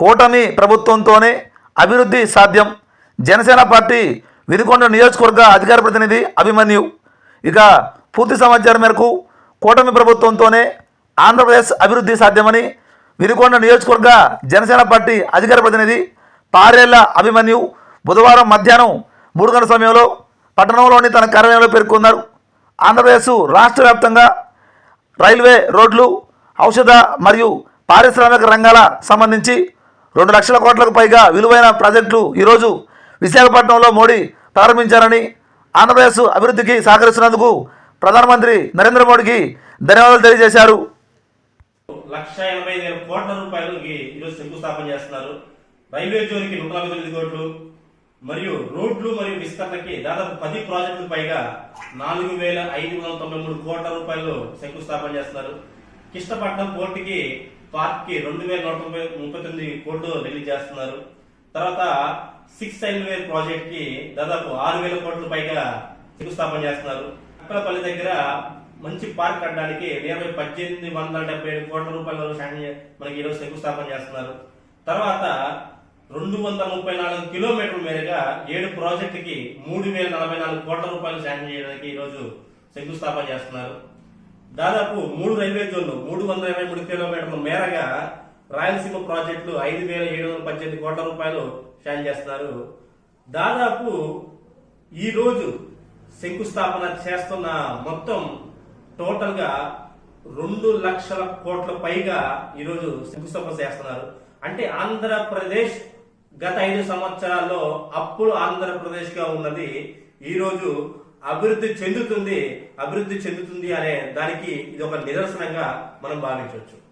కూటమి ప్రభుత్వంతోనే అభివృద్ధి సాధ్యం. జనసేన పార్టీ వినుకొండ నియోజకవర్గ అధికార ప్రతినిధి అభిమన్యు. ఇక పూర్తి సమాచారం మేరకు కూటమి ప్రభుత్వంతోనే ఆంధ్రప్రదేశ్ అభివృద్ధి సాధ్యమని వినుకొండ నియోజకవర్గ జనసేన పార్టీ అధికార ప్రతినిధి పారేళ్ళ అభిమన్యు బుధవారం మధ్యాహ్నం మూడు గంటల సమయంలో పట్టణంలోని తన కార్యాలయంలో పేర్కొన్నారు. ఆంధ్రప్రదేశ్ రాష్ట్ర వ్యాప్తంగా రైల్వే రోడ్లు ఔషధ మరియు పారిశ్రామిక రంగాల సంబంధించి రెండు లక్షల కోట్లకు పైగా విలువైన ప్రాజెక్టులు ఈరోజు విశాఖపట్నంలో మోడీ ప్రారంభించారని ఆంధ్రప్రదేశ్ అభివృద్ధికి సహకరిస్తున్నందుకు ప్రధానమంత్రి నరేంద్ర మోడీకి ధన్యవాదాలు తెలియజేశారు. లక్ష ఎనభై ఐదు వేల కోట్ల రూపాయలకి ఈరోజు శంకుస్థాపన చేస్తున్నారు. రైల్వే జోన్కి నూట నలభై తొమ్మిది కోట్లు మరియు రోడ్లు మరియు విస్తరణకి దాదాపు పది ప్రాజెక్టులు పైగా నాలుగు వేల ఐదు వందల తొంభై మూడు కోట్ల రూపాయలు శంకుస్థాపన చేస్తున్నారు. కిష్టపట్నం పోర్టుకి పార్క్కి రెండు వేల నూట ముప్పై ముప్పై తొమ్మిది కోట్లు రిలీజ్ చేస్తున్నారు. తర్వాత సిక్స్ రైల్వే ప్రాజెక్ట్కి దాదాపు ఆరు వేల కోట్ల పైగా శంకుస్థాపన చేస్తున్నారు. అక్కలపల్లి దగ్గర మంచి పార్క్ కట్టడానికి నియర్బై పద్దెనిమిది వందల డెబ్బై ఏడు కోట్ల రూపాయల శాంక్షన్ మనకి ఈరోజు శంకుస్థాపన చేస్తున్నారు. తర్వాత రెండు వందల ముప్పై నాలుగు కిలోమీటర్ల మేరగా ఏడు ప్రాజెక్టుకి మూడు వేల నలభై నాలుగు కోట్ల రూపాయలు శాంక్షన్ చేయడానికి ఈరోజు శంకుస్థాపన చేస్తున్నారు. దాదాపు మూడు రైల్వే జోన్లు మూడు వందల ఇరవై మూడు కిలోమీటర్ల మేరగా రాయలసీమ ప్రాజెక్టులు ఐదు వేల ఏడు వందల పద్దెనిమిది కోట్ల రూపాయలు శాంక్షన్ చేస్తున్నారు దాదాపు ఈ రోజు శంకుస్థాపన చేస్తున్న మొత్తం టోటల్గా రెండు లక్షల కోట్ల పైగా ఈరోజు శంకుస్థాపన చేస్తున్నారు. అంటే ఆంధ్రప్రదేశ్ గత ఐదు సంవత్సరాల్లో అప్పుడు ఆంధ్రప్రదేశ్గా ఉన్నది ఈరోజు అభివృద్ధి చెందుతుంది అభివృద్ధి చెందుతుంది అనే దానికి ఇది ఒక నిదర్శనంగా మనం భావించవచ్చు.